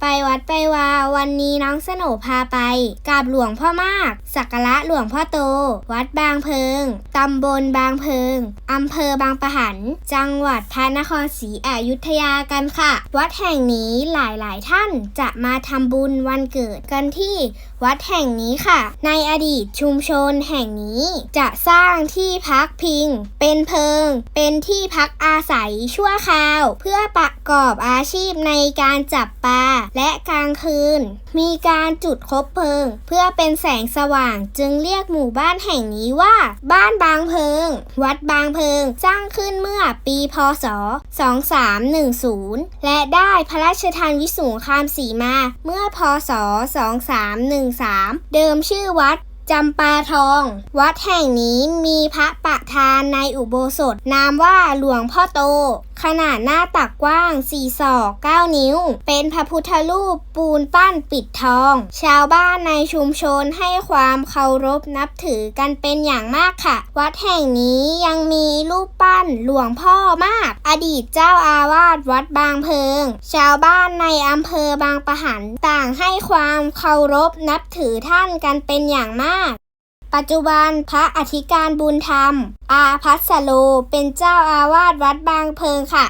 ไปวัดไปวา วันนี้น้องสโหนพาไปกราบหลวงพ่อมาก สักการะหลวงพ่อโต วัดบางเพิง ตำบลบางเพิง อำเภอบางปะหัน จังหวัดพระนครศรีอยุธยากันค่ะ วัดแห่งนี้หลายๆ ท่านจะมาทำบุญวันเกิดกันที่วัดแห่งนี้ค่ะ ในอดีตชุมชนแห่งนี้จะสร้างที่พักพิง เป็นเพิง เป็นที่พักอาศัยชั่วคราว เพื่อประกอบอาชีพในการจับปลาและกลางคืน มีการจุดคบเพลิง เพื่อเป็นแสงสว่างจึงเรียกหมู่บ้านแห่งนี้ว่า บ้านบางเพลิง วัดบางเพลิงสร้างขึ้นเมื่อปีพศ 2310 และได้พระราชทานวิสุงคามสีมา เมื่อพศ 2313 เดิมชื่อวัด จำปาทอง วัดแห่งนี้มีพระประธานในอุโบสถ นามว่าหลวงพ่อโต ขนาดหน้าตักกว้าง 4 ศอก 9 นิ้ว เป็นพระพุทธรูปปูนปั้นปิดทอง ชาวบ้านในชุมชนให้ความเคารพนับถือกันเป็นอย่างมากค่ะ วัดแห่งนี้ยังมีรูปปั้นหลวงพ่อมาก อดีตเจ้าอาวาสวัดบางเพิง ชาวบ้านในอำเภอบางปะหันต่างให้ความเคารพนับถือท่านกันเป็นอย่างมากาก ปัจจุบันพระอธิการบุญธรรม อาพัสโล เป็นเจ้าอาวาสวัดบางเพิงค่ะ